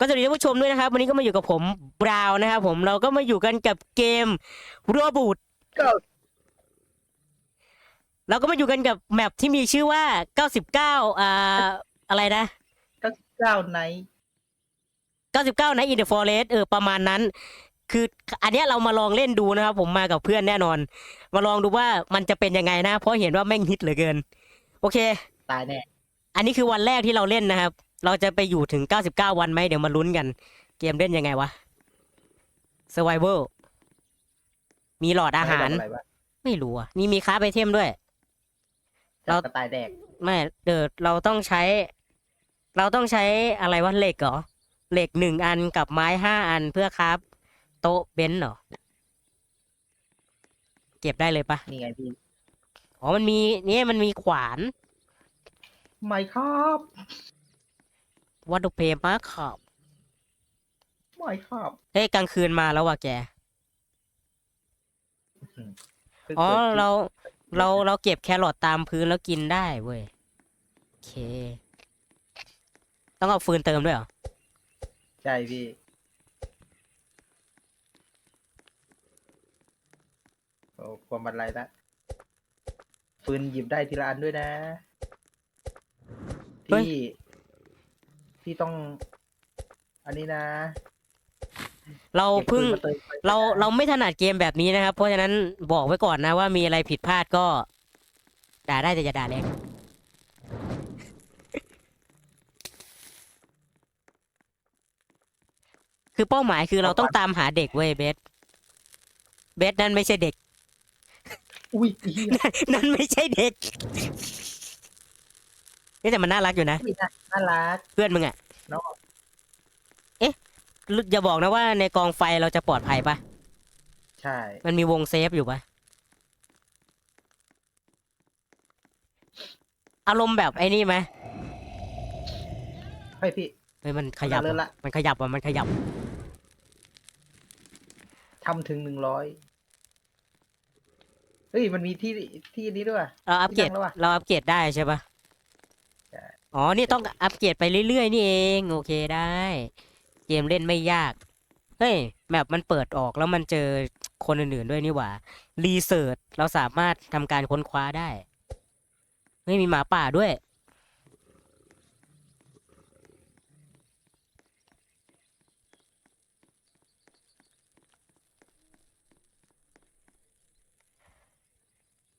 ก็สวัสดีท่านผู้ชมด้วยนะครับ วันนี้ก็มาอยู่กับผมบราวน์นะครับผมเราก็มาอยู่กันกับเกมรัวบูดก็เราก็มาอยู่กันกับแมปที่มีชื่อว่า99อ่าอะไรนะก็เก้าไนท์99ในอินเดอะฟอเรสเออประมาณนั้น คืออันเนี้ยเรามาลองเล่นดูนะครับ ผมมากับเพื่อนแน่นอน มาลองดูว่ามันจะเป็นยังไงนะ เพราะเห็นว่าแม่งฮิตเหลือเกิน โอเค ตายแน่อันนี้คือวันแรกที่เราเล่นนะครับ เราจะไปอยู่ถึง 99 วันไหมเดี๋ยวมาลุ้นกัน เกมเล่นยังไงวะ Survival มีหลอดอาหารอะไรวะไม่รู้อะนี่มีค้าไปเทมด้วย เรากระต่ายแดกไม่เดี๋ยวเราต้องใช้ เราต้องใช้อะไรวะเหล็กเหรอเหล็กหนึ่งอันกับไม้ห้าอันเพื่อครับ โต๊ะเบนซ์เหรอ เก็บได้เลยปะนี่ไงพี่อ๋อมันมีเนี่ยมันมีขวาน ไม่ครับ วัตถุเพมาขอบไม่ครับเฮ้ยกลางคืนมาแล้วว่ะแกพิ่งอ๋อกิดขึ้นเราเราเราเก็บแครอทตามพื้นแล้วกินได้เว้ยโอเค ต้องเอาฟืนเติมด้วยเหรอ ใช่พี่ โอ้ความบันไลละฟืนหยิบได้ทีละอันด้วยนะเฮ้ยพี่ พี่ต้อง อันนี้นะเราก็บเพิ่งฟืนมาติมไฟเราเราไม่ถนัดเกมแบบนี้นะครับ เพราะฉะนั้นบอกไว้ก่อนนะว่ามีอะไรผิดพลาดก็ ด่าได้แต่อย่าด่าแรงคือเป้าหมายคือเราต้องตามหาเด็กเว้ยเบสเบสนั่นไม่ใช่เด็ก อุ้ยเหี้ยนั่นไม่ใช่เด็ก นี่แต่มันน่ารักอยู่นะน่ารัก เพื่อนมึงอะเนาะอย่าบอกนะว่าในกองไฟเราจะปลอดภัยปะใช่ มันมีวงเซฟอยู่ปะอารมณ์แบบไอ้นี่ไหมเฮ้ยพี่เฮ้ยมันขยับ เลิศอะละมันขยับอะมันขยับ ทำถึงหนึ่งร้อยเฮ้ย มันมีที่ที่นี้ด้วยว่ะเราอัปเกรดยังแล้ววะเราอัปเกรดได้ใช่ปะใช่ อ๋อ นี่ต้องอัปเกรดไปเรื่อยๆ นี่เอง โอเคได้ เกมเล่นไม่ยาก เฮ้ย แมปมันเปิดออกแล้วมันเจอคนอื่นๆด้วยนี่หว่า รีเสิร์ชเราสามารถทำการค้นคว้าได้ เฮ้ย มีหมาป่าด้วย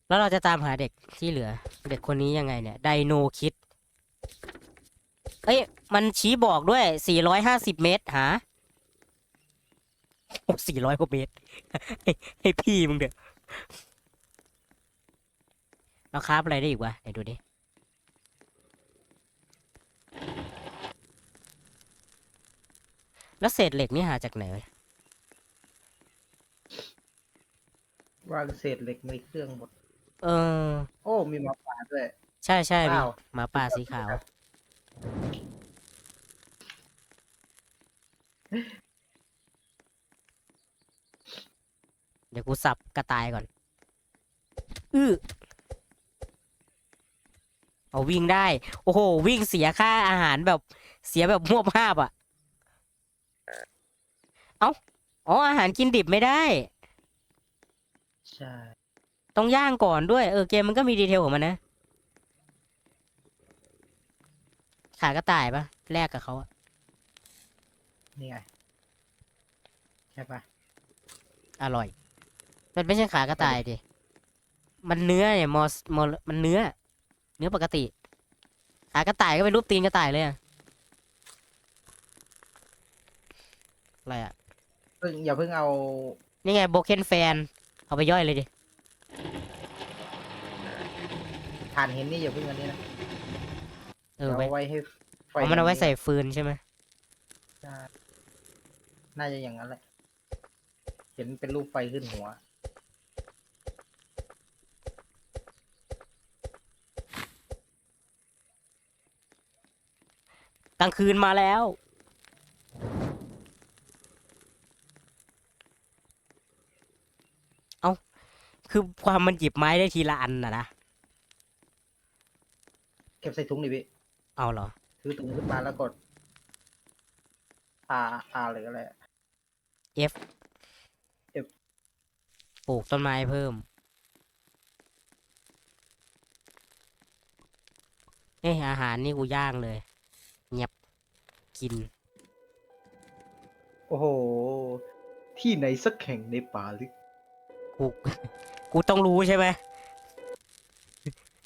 แล้วเราจะตามหาเด็กที่เหลือ เด็กคนนี้ยังไงเนี่ย ไดโนคิด เอ้ย มันชี้บอกด้วย 450 เมตรหาโอ้400กว่าเมตร ให้ให้พี่มึงเด้อเราคราฟอะไรได้อีกวะไหนดูดิ แล้วเศษเหล็กนี่หาจากไหนวะวางเศษเหล็กในเครื่องหมด เออ โอ้ มีหมาป่าด้วย ใช่ใช่มีว้าว หมาป่าสีขาว เดี๋ยวกูสับกระต่ายก่อน อื้อเอาวิ่งได้ โอ้โห วิ่งเสียค่าอาหารแบบเสียแบบมวบภาพอะ เอ้า อ๋อ อาหารกินดิบไม่ได้ ใช่ ต้องย่างก่อนด้วย เออ เกมมันก็มีดีเทลของมันนะ ขากระต่ายปะแลกกับเขาอะ นี่ไงใช่ปะอร่อย มันไม่ใช่ขากระต่ายดิ มันเนื้อเนี่ยมอสมอมันเนื้อ เนื้อปกติ ขากระต่ายก็เป็นรูปตีนกระต่ายเลยอะอะไรอะเพิ่งอย่าเพิ่งเอานี่ไงโบเคนแฟน เอาไปย่อยเลยดิฐานเห็นนี่อย่าเพิ่งอันนี้นะเออเดี๋ยวไว้เอาไว้ให้ไฟเอามันเอาไว้ใส่ฟืนใช่ไหม ใช่ น่าจะอย่างนั้นแหละ เห็นเป็นรูปไฟขึ้นหัว กลางคืนมาแล้ว เอา คือความมันหยิบไม้ได้ทีละอันนะนะ เก็บใส่ถุงดิพี่เอาเหรอ ถือถุงขึ้นมาแล้วกด R R หรืออะไร F ปลูกต้นไม้เพิ่มเอ้ยอาหารนี่กูย่างเลยเงียบกิน โอ้โห ที่ไหนสักแห่งในป่าลึก กูกูต้องรู้ใช่ไหม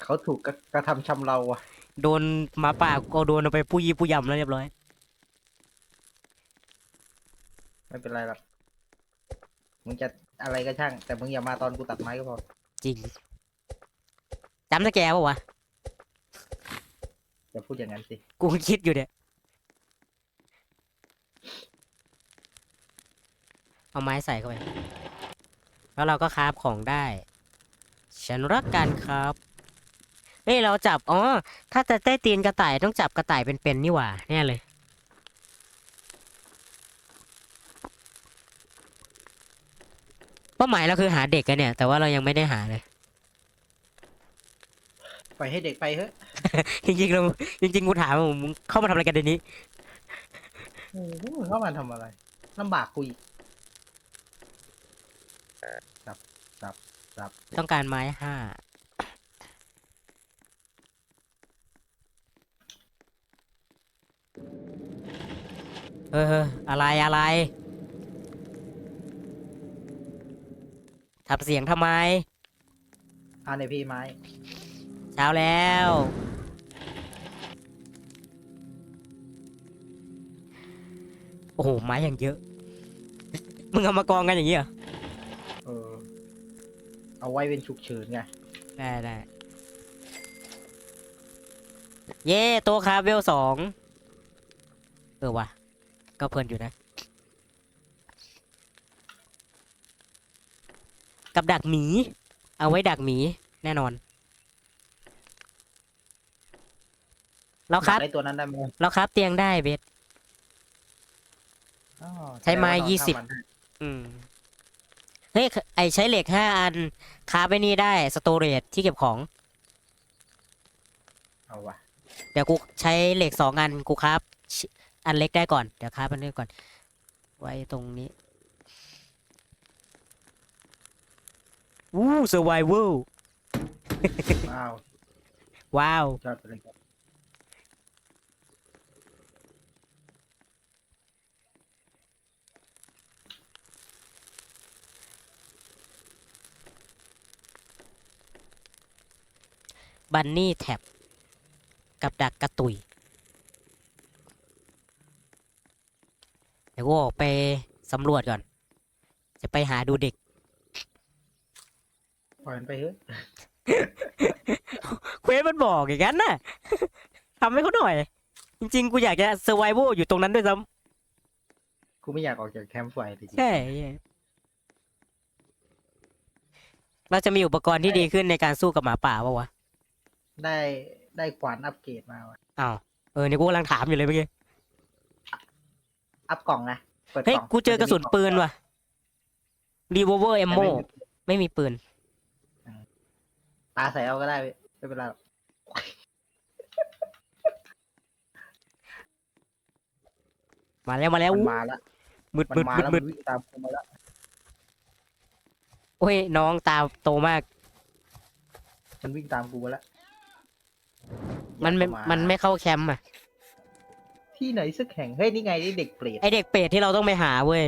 เขาถูกกระกระทำชำเราอะโดนหมาป่าก็โดนเอาไปปุยปุยยำแล้วเรียบร้อย ไม่เป็นไรหรอกมึงจะอะไรก็ช่าง แต่มึงอย่ามาตอนกูตัดไม้ก็พอจริงจำสแกปะวะ อย่าพูดอย่างนั้นสิกูคิดอยู่เนี่ย เอาไม้ใส่เข้าไป แล้วเราก็คราฟของได้ ฉันรักการครับเฮ้ยเราจับ อ๋อ ถ้าจะได้ตีนกระต่ายต้องจับกระต่ายเป็นๆนี่หว่า แน่เลย เป้าหมายเราคือหาเด็กกันเนี่ย แต่ว่าเรายังไม่ได้หาเลย ปล่อยให้เด็กไปเถอะจริงๆเราจริงๆกูถามว่ามึงเข้ามาทำอะไรกันเดี๋ยวนี้ โอ้โหมึงเข้ามาทำอะไรลำบากกูอีกต้องการไม้ห้าเอออะไรอะไร ทำเสียงทำไม อ่าในพี่ไม้เช้าแล้ว โอ้โห ไม้อย่างเยอะ มึงเอามากองกันอย่างนี้เหรอ เออ เอาไว้เป็นฉุกเฉินไงได้ได้ เย่โตัวคาเวลสอง เออว่ะ ก็เพลินอยู่นะ กับดักหมี เอาไว้ดักหมีแน่นอน เราครับ ได้ตัวนั้นได้ไหมเราครับเตียงได้เบสอ๋อใช้ไม้แต่ว่าเรายี่สิบ ทำมันอืม เฮ้ย ไอใช้เหล็กห้าอันคาไปนี่ได้ สโตรเรจที่เก็บของ เอาวะเดี๋ยวกูใช้เหล็กสองอันกูครับอันเล็กได้ก่อน เดี๋ยวครับอันเล็กก่อน ไว้ตรงนี้ วู้ survival ว้าวว้าวยอดไปเลยครับบันนี่แท็บกับดักกระตุยเดี๋ยวกูออกไปสำรวจก่อน จะไปหาดูเด็ก ปล่อยมันไปเถอะเควสมันบอกอย่างนั้นน่ะ ทำให้เขาหน่อย จริงๆ กูอยากจะ survival อยู่ตรงนั้นด้วยซ้กูไม่อยากออกจากแคมป์ไฟจริงำใช่ เราจะมีอุปกรณ์ที่ดีขึ้นในการสู้กับหมาป่าปะวะๆได้ได้ขวานอัปเกรดมาวะอ้าวเออนี่กูกำลังถามอยู่เลยเมื่อกี้ อัพกล่องนะเปิดเฮ้ยกล่องกูเจอกระสุนปืนว่ะ revolver แต่ ammo ไม่มีไม่มีปืน ปาใส่เอาก็ได้ไม่เป็นไรหรอกมาแล้วมาแล้วมันมาแล้วมืดมันมืดมามืดแล้วมืมัดนวิ่งตามกูมาแล้วโอ้ยน้องตาโตมาก มันวิ่งตามกูมาแล้วมันไม่อยากเข้าามันไม่เข้าแคมป์อะที่ไหนสักแห่งเฮ้ยนี่ไงนี่เด็กเปรตไอเด็กเป็ดที่เราต้องไปหาเว้ย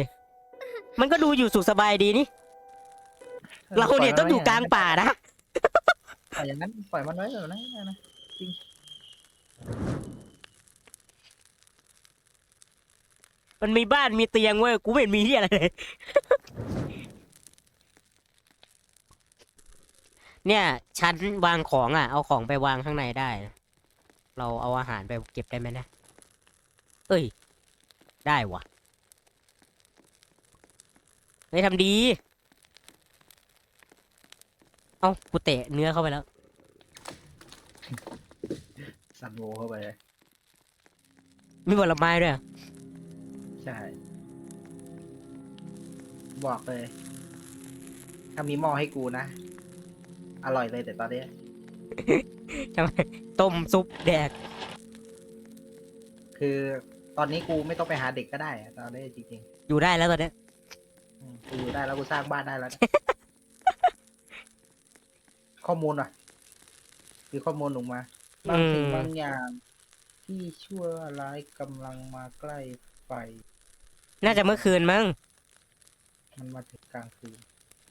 มันก็ดูอยู่สุขสบายดีนี่ เราเนี่ยต้องอยู่กลางป่านะปล่ อยอย่างนั้นปล่อยมันไว้แบบนั้นนะมันมีบ้านมีเตียงเว้ยกูไม่เห็นมีที่อะไรเลย เนี่ย ชั้นวางของอะ เอาของไปวางข้างในได้นะเราเอาอาหารไปเก็บได้ไหมนะเอ้ย ได้วะเฮ้ยทำดี เอ้ากูเตะเนื้อเข้าไปแล้ว สั่นโวเข้าไปเลยมีผลไม้ด้วยอะใช่ บอกเลย ถ้ามีหม้อให้กูนะ อร่อยเลยแต่ตอนเนี้ยทำไมต้มซุปแดก คือตอนนี้กูไม่ต้องไปหาเด็กก็ได้อะตอนนี้จริงอยู่ได้แล้วตอนเนี้ยๆอืมกูอยู่ได้แล้วกูสร้างบ้านได้แล้ว ข้อมูลอะคือข้อมูลลงมา บางสิ่งบางอย่าง ที่ชั่วร้ายกำลังมาใกล้ไฟน่าจะเมื่อคืนมั้งมันมาถึงกลางคืน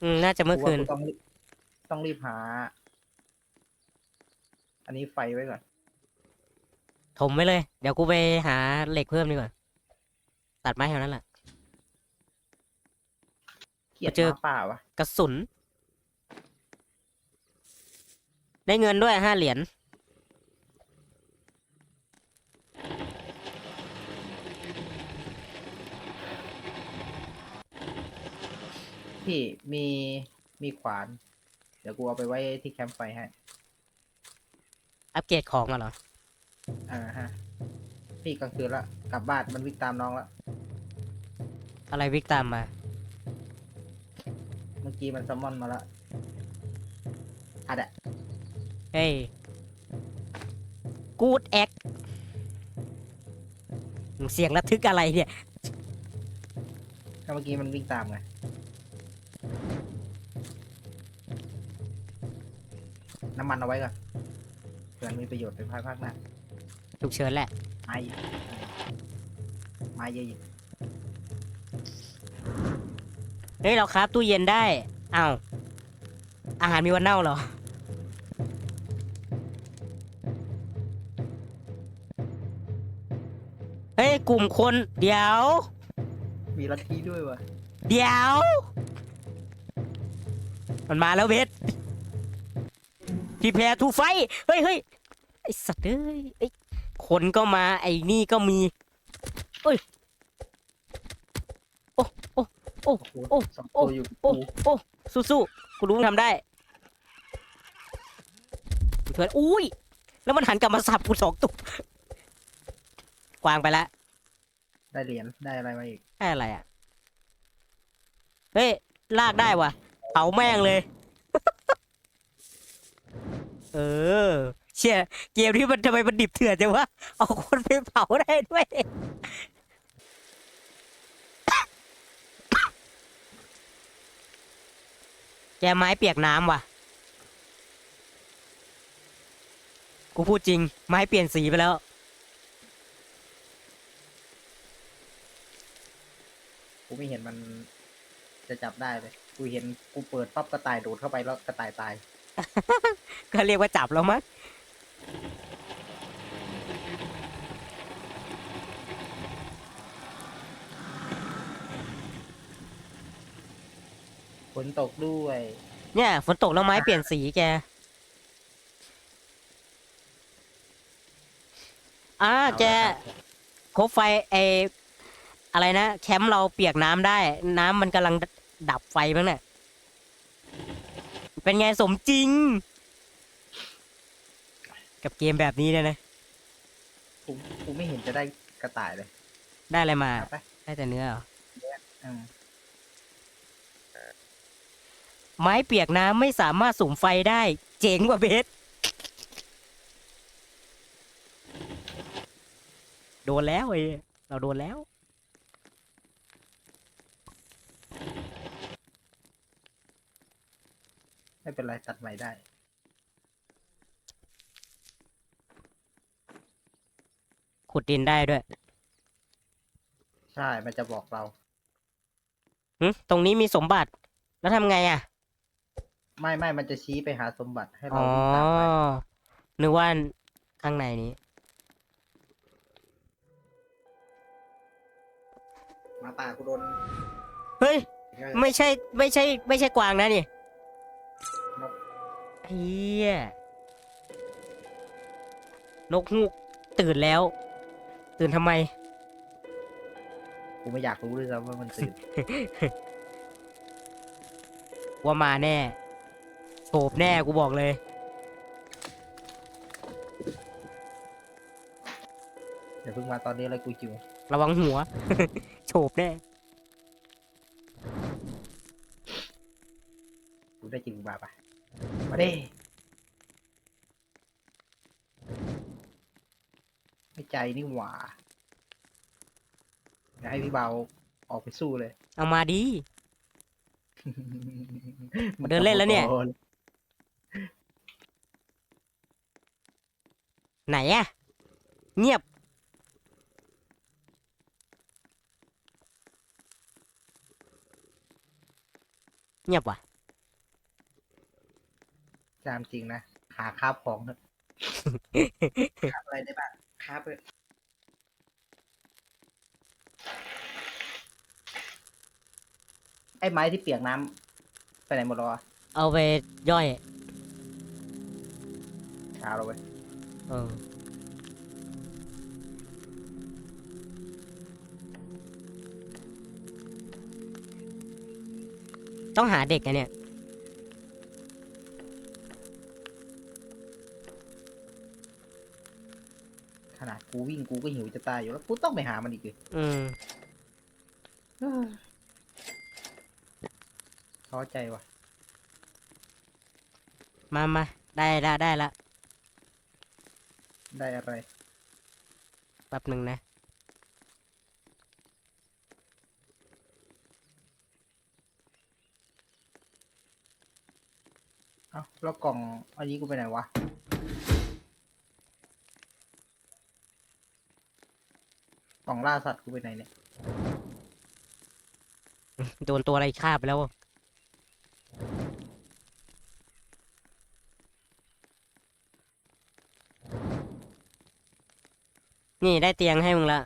อืมน่าจะเมื่อคืน กูว่ากูต้องรีบต้องรีบหา อันนี้ไฟไว้ก่อน ถมไว้เลย เดี๋ยวกูไปหาเหล็กเพิ่มดีกว่า ตัดไม้แถวนั้นแหละ เกลียดเจอหมาป่าวะกระสุน ได้เงินด้วยห้าเหรียญพี่มีมีขวาน เดี๋ยวกูเอาไปไว้ที่แคมป์ไฟให้อัปเกรดของอะเหรอ อ่าฮะพี่กลางคืนละกลับบ้านมันวิ่งตามน้องละอะไรวิกตามมา เมื่อกี้มันซัมมอนมาละอะเดะ เฮ้ยกูดแอคเสียงระทึกอะไรเนี่ยก็เมื่อกี้มันวิ่งตามไงน้ำมันเอาไว้ก่อนเผื่อมีประโยชน์ในภายภาคหน้าฉุกเฉินแหละไม้ไม้เยอะอยู่เฮ้ย เราคราฟตู้เย็นได้อ้าวอาหารมีวันเน่าเหรอ กลุ่มคน เดี๋ยว มีลัทธิด้วยวะเดี๋ยว มันมาแล้วเบสพี่แพรทูไฟ เฮ้ยเฮ้ยไอสัตว์เอ้ยไอยคนก็มาไอ้นี่ก็มีเอ้ยโอ้โอ้โอ้โอ้โอ้สองโอ้ตัวอยู่โอ้กูโอ้สู้ๆกูรู้มึงทำได้เพื่อนอุ้ยแล้วมันหันกลับมาสับกูสองตัวกวางไปแล้ว ได้เหรียญได้อะไรมาอีกได้อะไรอะ เฮ้ย ลากได้วะเผาแม่งเลย เออ เชี่ยเกมที่มันทำไมมันดิบเถื่อนจังวะ เอาคนไปเผาได้ด้วย แกไม้เปียกน้ำว่ะ กูพูดจริง ไม้เปลี่ยนสีไปแล้ว ไม่เห็นมันจะจับได้เลย กูเห็นกูเปิดปั๊บกระต่ายโดดเข้าไปแล้วกระต่ายตาย ก็เรียกว่าจับแล้วมั้งฝนตกด้วย เนี่ยฝนตกแล้วไม้เปลี่ยนสีแก อ่าแกคบไฟไอ อะไรนะแคมป์เราเปียกน้ำได้ น้ำมันกำลังดับไฟบ้างเนี่ยเป็นไงสมจริง กับเกมแบบนี้เนี่ยนะกูกูไม่เห็นจะได้กระต่ายเลยได้อะไรมา เอาไปได้แต่เนื้อเหรออืมไม้เปียกน้ำไม่สามารถสุ่มไฟได้ เจ๋งกว่าเบส โดนแล้วเอ้ยเราโดนแล้ว ไม่เป็นไรตัดใหม่ได้ ขุดดินได้ด้วยใช่ มันจะบอกเรา หึตรงนี้มีสมบัติ แล้วทำไงอะ ไม่ไม่มันจะชี้ไปหาสมบัติให้เราอ๋อ วิ่งตามไปนึกว่าข้างในนี้ หมาป่ากูโดนเฮ้ย ไม่ใช่ไม่ใช่ ไม่ใช่กวางนะนี่นก เฮียนกฮูกตื่นแล้ว ตื่นทำไม กูไม่อยากรู้ด้วยซ้ำว่ามันตื่น ว่ามาแน่โฉบแน่กูบอกเลย เดี๋ยวเพิ่งมาตอนนี้เลยกูจิวระวังหัว โฉบแน่ กูได้จิวบาปะ มาเด้ไม่ใจนี่หว่าเดี๋ยวให้พี่เบาออกไปสู้เลย เอามาดี เดินเล่นแล้วเนี่ย ไหนอะเงียบ เงียบว่ะ จามจริงนะ หาคาบของเถอะคาบอะไรได้บ้างคาบเลยไอ้ไม้ที่เปียกน้ำไปไหนหมดแล้วอะเอาไปย่อย เช้าแล้วเว้ยเออ ต้องหาเด็กอะเนี่ย ขนาดกูวิ่งกูก็หิวจะตายอยู่แล้วกูต้องไปหามันอีกเลยอืมท้อใจว่ะ มามาได้ละได้ละได้อะไร แป๊บหนึ่งนะ เอ้าแล้วกล่องอันนี้กูไปไหนวะ กล่องล่าสัตว์กูไปไหนเนี่ย โดนตัวอะไรฆ่าไปแล้วนี่ได้เตียงให้มึงละ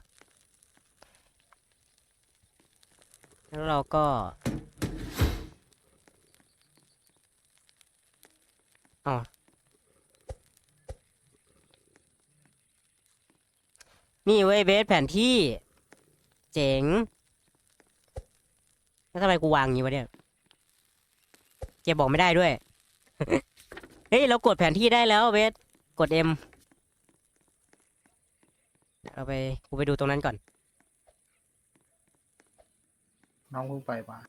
แล้วเราก็ อ๋อ นี่เว้ยเบสแผนที่ เจ๋ง แล้วทำไมกูวางอย่างนี้วะเนี่ย เจ็บบอกไม่ได้ด้วย เฮ้ย เรากดแผนที่ได้แล้วเบส กด M เราไป กูไปดูตรงนั้นก่อน น้องเพิ่งไปมา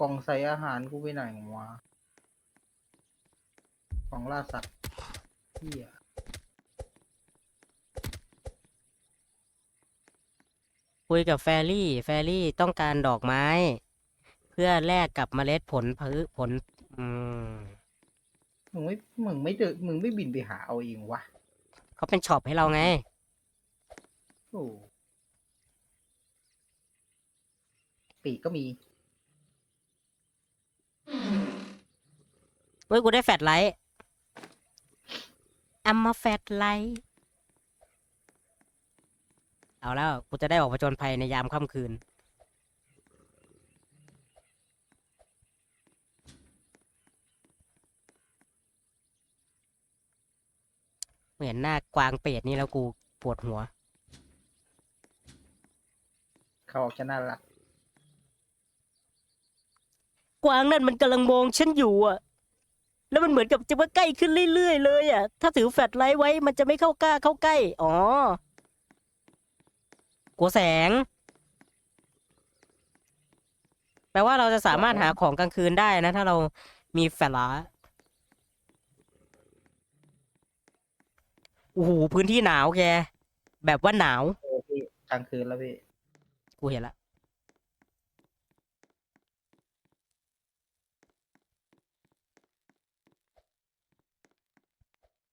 กล่องใส่อาหารกูไปไหนวะ กล่องล่าสัตว์เฮียคุยกับแฟรี่ แฟรี่ต้องการดอกไม้ เพื่อแลกกับเมล็ดผลพืชผล อืม มึงไม่ มึงไม่เดินมึงไม่บินไปหาเอาเองวะ เขาเป็นช็อปให้เราไง โอ้ปีกก็มี เฮ้ย กูได้แฟลชไลท์ อัมมาแฟลชไลท์เอาแล้ว กูจะได้ออกผจญภัยในยามค่ำคืน เห็นหน้ากวางเป็ดนี่แล้วกูปวดหัว เขาออกจะน่ารัก กวางนั่นมันกำลังมองฉันอยู่อะ แล้วมันเหมือนกับจะมาใกล้ขึ้นเรื่อยๆเลยอะ ถ้าถือแฟลชไลท์ไว้มันจะไม่เข้ากล้าเข้าใกล้ อ๋อ กลัวแสง แปลว่าเราจะสามารถหาของกลางคืนได้นะ ถ้าเรามีแฟลชไลท์โอ้โหพื้นที่หนาวแก แบบว่าหนาว โอ้พี่กลางคืนแล้วพี่ กูเห็นละ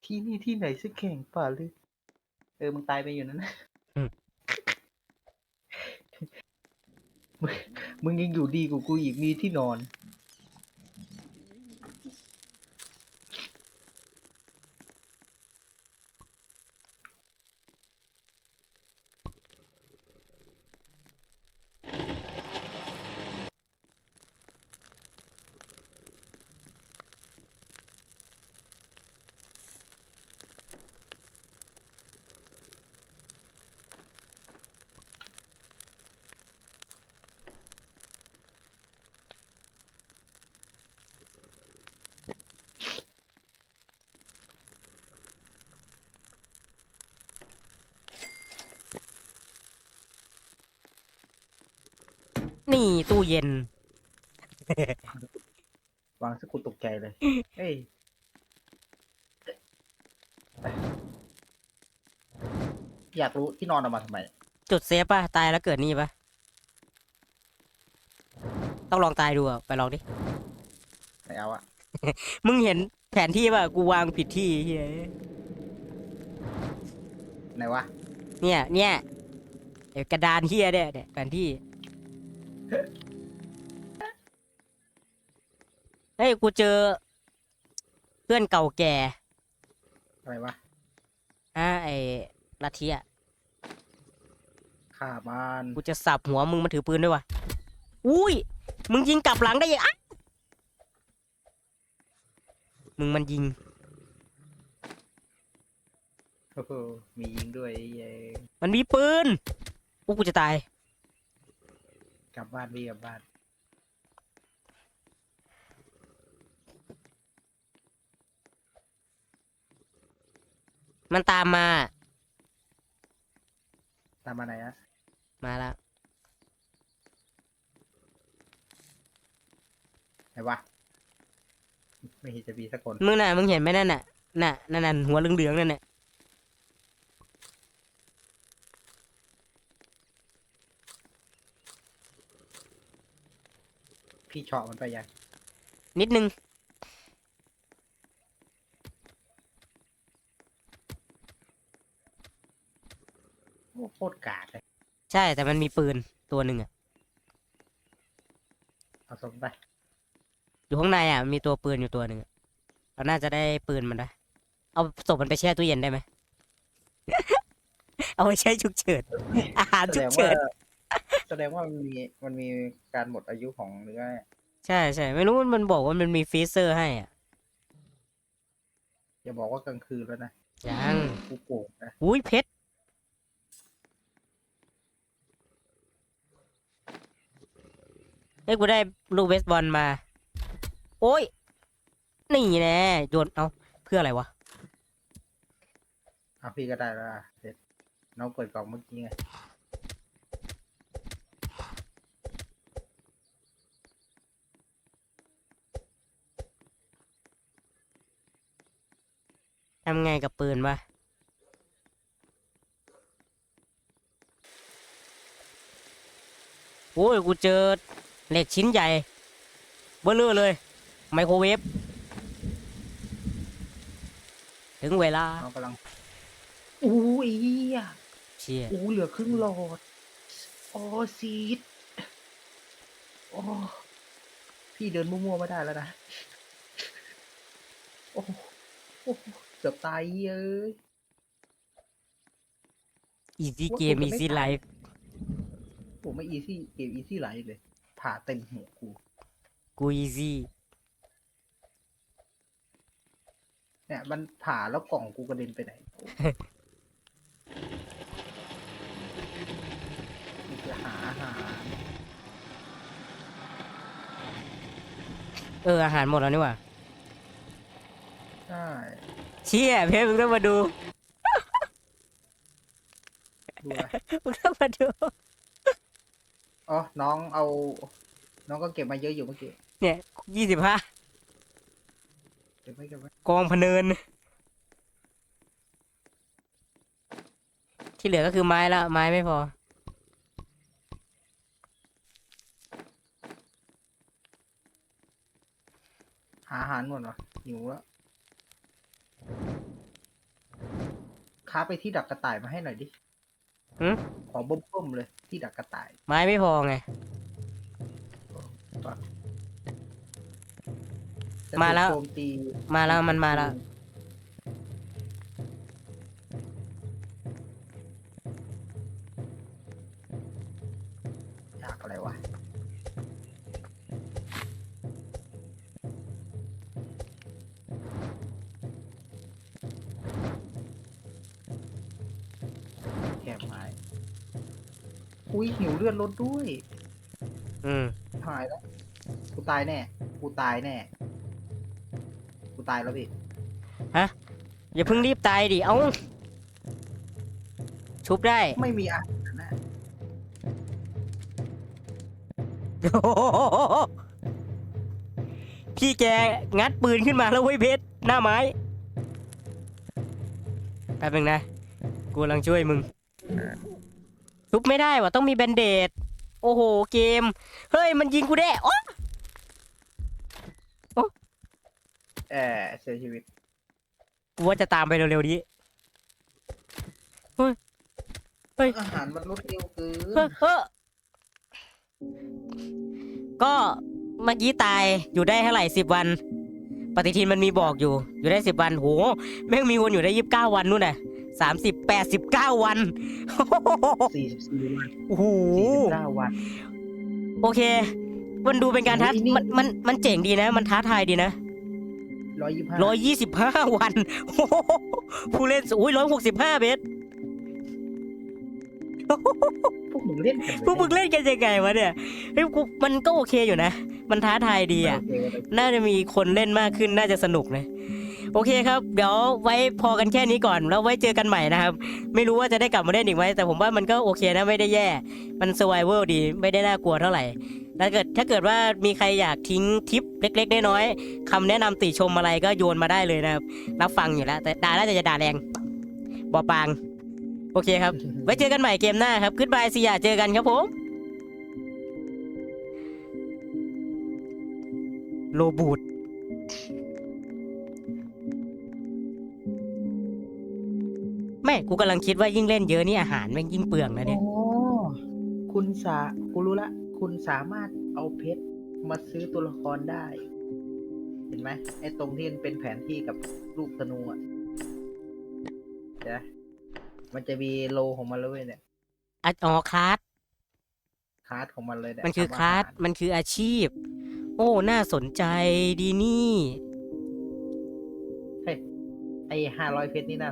ที่นี่ที่ไหนสักแข่งป่าลึกเออมึงตายไปอยู่นั้นนะอืม มึงมึงยังอยู่ดีกว่ากูอีกมีที่นอน นี่ตู้เย็น วางสักกูตกใจเลยเอ้ย อยากรู้ที่นอนเอามาทำไม จุดเซฟป่ะ ตายแล้วเกิดนี่ป่ะ ต้องลองตายดูอะไปลองดิไหนเอาอะมึงเห็นแผนที่ป่ะ กูวางผิดที่เฮ้ยไหนวะ เนี่ย เนี่ยไอ้กระดานเฮียเนี่ยเนี่ยแผนที่ เฮ้ยกูเจอ เพื่อนเก่าแก่อะไรวะอะไอ้ลัทธิอะข่ามันกูจะสับหัวมึงมาถือปืนด้วยวะอุ้ย มึงยิงกลับหลังได้ยังอะมึงมันยิงโอ้โหมียิงด้วยไอ้เย้มันมีปืนอู้กูจะตาย กลับบ้านพี่กลับบ้าน มันตามมา ตามมาไหนอะมาแล้วไหนวะไม่เห็นจะมีสักคน มึงน่ะ มึงเห็นไหมนั่นน่ะ น่ะ นั่นน่ะหัวเหลืองๆนั่นน่ะ พี่เฉาะมันไปยังนิดนึง โอ้โคตรกาดเลยใช่แต่มันมีปืนตัวหนึ่งอะเอาสมไปอยู่ข้างในอะมีตัวปืนอยู่ตัวหนึ่งอะเราน่าจะได้ปืนมันได้เอาศพมันไปแช่ตู้เย็นได้ไหม เอาไปใช้ฉุกเฉินอาหารแสฉุดกงเฉิว่าน แสดงว่ามันมีมันมีการหมดอายุของเนื้อใช่ใช่ไม่รู้มันมันบอกว่ามันมีฟรีเซอร์ให้อะอย่าบอกว่ากลางคืนแล้วนะยังกูโกรธนะอุ้ยเพชรเอ้ยกูได้ลูกเบสบอลมา โอ้ย นี่แน่โยนเอาเพื่ออะไรวะเอาพี่ก็ได้แล้วอะเสร็จน้องเปิดกล่องเมื่อกี้ไง ทำไงกับปืนวะโอ้ย กูเจอเหล็กชิ้นใหญ่เบ้อเร่อเลย ไมโครเวฟ ถึงเวลาน้องกำลังอู้อีอะเชี่ยอู้เหลือครึ่งหลอดโอ้ซีดโอ้พี่เดินมั่วๆไม่ได้แล้วนะ โอ้โหโอ้โหเกือบตายเย้ย อีซี่โอ้ยเกมกูอีจะไม่ซี่ตายไลฟ์ผมไม่อีซี่เกมอีซี่ไลท์เลยผ่าเต็มหัวกูกูอีซี่เนี่ยมันผ่าแล้วกล่องกูกระเด็นไปไหนนี่คือหาอาหารเอออาหารหมดแล้วนี่หว่าใช่ เชี่ยเพชรมึงต้องมาดู ดูอะไรมึงต้องมาดู อ๋อ น้องเอา น้องก็เก็บมาเยอะอยู่เมื่อกี้ เนี่ยยี่สิบห้าเก็บไว้เก็บไว้กองพะเนิน ที่เหลือก็คือไม้ละไม้ไม่พอ หาอาหารหมดวะหิวแล้ว ค้าไปที่ดักกระต่ายมาให้หน่อยดิหืมขอเบิ่มๆเลยที่ดักกระต่าย ไม้ไม่พอไง จะมาแล้ว ถูกโจมตีมาแล้วมันมาแล้ว แคบไม้อุ้ยหิวเลือดลดด้วยอืมหายแล้วกูตายแน่กูตายแน่กูตายแล้วพี่อย่าเพิ่งรีบตายดิ เอ้า ชุบได้ ไม่มีอาหารนะพี่แกงัดปืนขึ้นมาแล้วเว้ยเพชรหน้าไม้ แป๊บนึงนะ กูกำลังช่วยมึง ทุบไม่ได้ว่ะต้องมีแบนเดดโอ้โหเกม เฮ้ยมันยิงกูได้โอ๊ะแออเสียชีวิตกูว่าจะตามไปเร็วๆนี้อาหารมันลดเร็วเกิเฮ้อนเฮ้อก็เมื่อกี้ตายอยู่ได้เท่าไหร่สิบวัน ปฏิทินมันมีบอกอยู่ อยู่ได้สิบวันโหแม่งมีคนอยู่ได้ยี่สิบเก้าวันนู่นน่ะ สามสิบแปดสิบเก้าวันสี่สิบสี่วันโอ้โหสี่สิบเก้าวัน โอเค มันดูเป็นการท้าโอ้ยนี่มันมันมันเจ๋งดีนะ มันท้าทายดีนะร้อยยี่สิบห้าร้อยยี่สิบห้าวันโอ้โหผู้เล่นอุ้ยร้อยหกสิบห้าเบสพวกมึงเล่นกันพวกมึงเล่นกันยังไงวะเนี่ยเฮ้ยกูมันก็โอเคอยู่นะ มันท้าทายดีอะโเคเลยน่าจะมีคนเล่นมากขึ้นน่าจะสนุกนะ โอเคครับ เดี๋ยวไว้พอกันแค่นี้ก่อน แล้วไว้เจอกันใหม่นะครับ ไม่รู้ว่าจะได้กลับมาเล่นอีกไหมแต่ผมว่ามันก็โอเคนะไม่ได้แย่ มัน s u r v i v a l ดีไม่ได้น่ากลัวเท่าไหร่ถ้าเกิดถ้าเกิดว่ามีใครอยากทิ้งทิปเล็ก ๆ น้อยๆคำแนะนำติชมอะไรก็โยนมาได้เลยนะครับรับฟังอยู่แล้ว แต่ด่าแล้วจะด่าแรงบอปาง โอเคครับ ไว้เจอกันใหม่เกมหน้าครับขึ้นบายสิยาเจอกันครับผมโลบูด กูกำลังคิดว่ายิ่งเล่นเยอะนี่อาหารแม่งยิ่งเปลืองนะเนี่ย โอ้คุณสากูรู้ละ คุณสามารถเอาเพชรมาซื้อตัวละครได้ เห็นไหมไอ้ตรงที่มันเป็นแผนที่กับลูกธนูอะเดี๋ยวนะมันจะมีโลของมันเลยเว้ยเนี่ยอะอ๋อคลาสคาร์ดของมันเลยเนี่ยมันคือทำคลาสหรมันคืออาชีพ โอ้ น่าสนใจดีนี่ ไอ้ห้าร้อยเพชรนี่น่า